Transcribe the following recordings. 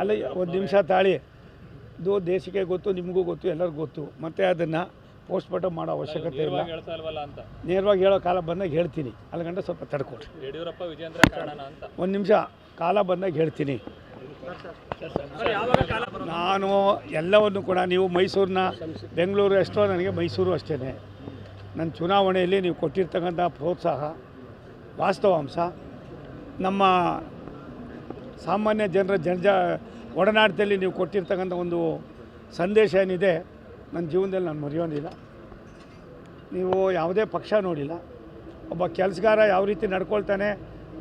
ಅಲ್ಲ ಒಂದು ನಿಮಿಷ ತಾಳಿ. ಇದು ದೇಶಕ್ಕೆ ಗೊತ್ತು ನಿಮಗೂ ಗೊತ್ತು ಎಲ್ಲರಿಗೂ ಗೊತ್ತು. ಮತ್ತೆ ಅದನ್ನು ಪೋಸ್ಟ್ಮಾರ್ಟಮ್ ಮಾಡೋ ಅವಶ್ಯಕತೆ ಇಲ್ಲ. ನೇರವಾಗಿ ಹೇಳೋ ಕಾಲ ಬಂದಾಗ ಹೇಳ್ತೀನಿ. ಅಲ್ಲಿಗಂಟ ಸ್ವಲ್ಪ ತಡ್ಕೊಡ್ರಿ ಯಡಿಯೂರಪ್ಪ ವಿಜೇಂದ್ರ ಅಂತ? ಒಂದು ನಿಮಿಷ ಕಾಲ ಬಂದಾಗ ಹೇಳ್ತೀನಿ. ನಾನು ಎಲ್ಲವನ್ನು ಕೂಡ ನೀವು ಮೈಸೂರಿನ ಬೆಂಗಳೂರು ಎಷ್ಟೋ ನನಗೆ ಮೈಸೂರು ಅಷ್ಟೇ ನನ್ನ ಚುನಾವಣೆಯಲ್ಲಿ ನೀವು ಕೊಟ್ಟಿರ್ತಕ್ಕಂಥ ಪ್ರೋತ್ಸಾಹ ವಾಸ್ತವಾಂಶ ನಮ್ಮ ಸಾಮಾನ್ಯ ಜನರ ಜನಜ ಒಡನಾಟದಲ್ಲಿ ನೀವು ಕೊಟ್ಟಿರ್ತಕ್ಕಂಥ ಒಂದು ಸಂದೇಶ ಏನಿದೆ ನನ್ನ ಜೀವನದಲ್ಲಿ ನಾನು ಮರೆಯೋದಿಲ್ಲ. ನೀವು ಯಾವುದೇ ಪಕ್ಷ ನೋಡಿಲ್ಲ. ಒಬ್ಬ ಕೆಲಸಗಾರ ಯಾವ ರೀತಿ ನಡ್ಕೊಳ್ತಾನೆ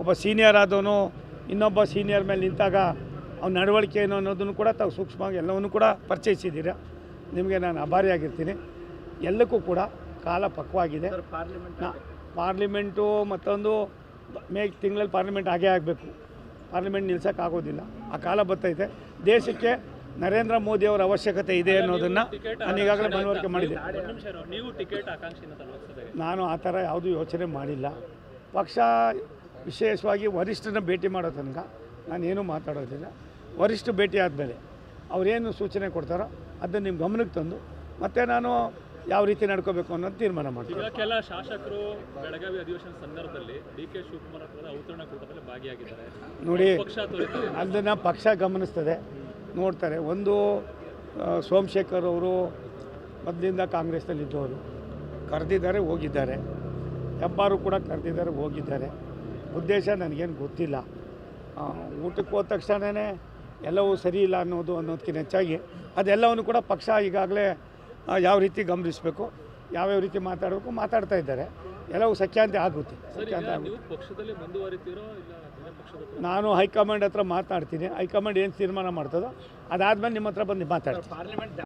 ಒಬ್ಬ ಸೀನಿಯರ್ ಆದವನು ಇನ್ನೊಬ್ಬ ಸೀನಿಯರ್ ಮೇಲೆ ನಿಂತಾಗ ಅವ್ನ ನಡವಳಿಕೆ ಏನು ಅನ್ನೋದನ್ನು ಕೂಡ ತಾವು ಸೂಕ್ಷ್ಮವಾಗಿ ಎಲ್ಲವನ್ನು ಕೂಡ ಪರಿಚಯಿಸಿದ್ದೀರಾ? ನಿಮಗೆ ನಾನು ಅಭಾರಿಯಾಗಿರ್ತೀನಿ. ಎಲ್ಲಕ್ಕೂ ಕೂಡ ಕಾಲ ಪಕ್ವಾಗಿದೆ. ಪಾರ್ಲಿಮೆಂಟು ಮತ್ತೊಂದು ಮೇ ತಿಂಗಳಲ್ಲಿ ಪಾರ್ಲಿಮೆಂಟ್ ಆಗೇ ಆಗಬೇಕು. ಪಾರ್ಲಿಮೆಂಟ್ ನಿಲ್ಸೋಕ್ಕಾಗೋದಿಲ್ಲ ಆ ಕಾಲ ಬರ್ತೈತೆ ದೇಶಕ್ಕೆ ನರೇಂದ್ರ ಮೋದಿ ಅವರ ಅವಶ್ಯಕತೆ ಇದೆ ಅನ್ನೋದನ್ನು ನಾನು ಈಗಾಗಲೇ ಮನವರಿಕೆ ಮಾಡಿದೆ ನಾನು ಆ ಥರ ಯಾವುದೂ ಯೋಚನೆ ಮಾಡಿಲ್ಲ. ಪಕ್ಷ ವಿಶೇಷವಾಗಿ ವರಿಷ್ಠನ ಭೇಟಿ ಮಾಡೋ ತನಕ ನಾನೇನು ಮಾತಾಡೋದಿಲ್ಲ. ವರಿಷ್ಠ ಭೇಟಿ ಆದಮೇಲೆ ಅವರೇನು ಸೂಚನೆ ಕೊಡ್ತಾರೋ ಅದನ್ನು ನಿಮ್ಮ ಗಮನಕ್ಕೆ ತಂದು ಮತ್ತೆ ನಾನು ಯಾವ ರೀತಿ ನಡ್ಕೋಬೇಕು ಅನ್ನೋದು ತೀರ್ಮಾನ ಮಾಡ್ತೀವಿ. ಕೆಲ ಶಾಸಕರು ಬೆಳಗಾವಿ ಅಧಿವೇಶನ ಸಂದರ್ಭದಲ್ಲಿ ಡಿ ಕೆ ಶಿವಕುಮಾರ್ ಅವತರಣ ಕೂಟದಲ್ಲಿ ಭಾಗಿಯಾಗಿದ್ದಾರೆ. ನೋಡಿ ಅದನ್ನು ಪಕ್ಷ ಗಮನಿಸ್ತದೆ. ನೋಡ್ತಾರೆ ಒಂದು ಸೋಮಶೇಖರ್ ಅವರು ಮೊದಲಿಂದ ಕಾಂಗ್ರೆಸ್ನಲ್ಲಿದ್ದವರು ಕರೆದಿದ್ದಾರೆ ಹೋಗಿದ್ದಾರೆ. ಹೆಬ್ಬಾರು ಕೂಡ ಕರೆದಿದ್ದಾರೆ ಹೋಗಿದ್ದಾರೆ. ಉದ್ದೇಶ ನನಗೇನು ಗೊತ್ತಿಲ್ಲ. ಊಟಕ್ಕೆ ಹೋದ ತಕ್ಷಣವೇ ಎಲ್ಲವೂ ಸರಿ ಇಲ್ಲ ಅನ್ನೋದು ಅನ್ನೋದಕ್ಕಿಂತ ಹೆಚ್ಚಾಗಿ ಅದೆಲ್ಲವನ್ನು ಕೂಡ ಪಕ್ಷ ಈಗಾಗಲೇ ಯಾವ ರೀತಿ ಗಮನಿಸಬೇಕು ಯಾವ್ಯಾವ ರೀತಿ ಮಾತಾಡಬೇಕು ಮಾತಾಡ್ತಾ ಇದ್ದಾರೆ. ಎಲ್ಲವೂ ಸಖ್ಯಾಂತಿ ಆಗುತ್ತೆ. ಸಖ್ಯಾಂತಿ ಆಗುತ್ತೆ? ನಾನು ಹೈಕಮಾಂಡ್ ಹತ್ರ ಮಾತನಾಡ್ತೀನಿ ಹೈಕಮಾಂಡ್ ಏನು ತೀರ್ಮಾನ ಮಾಡ್ತದೋ ಅದಾದಮೇಲೆ ನಿಮ್ಮ ಹತ್ರ ಬಂದು ಮಾತಾಡ್ತೀನಿ.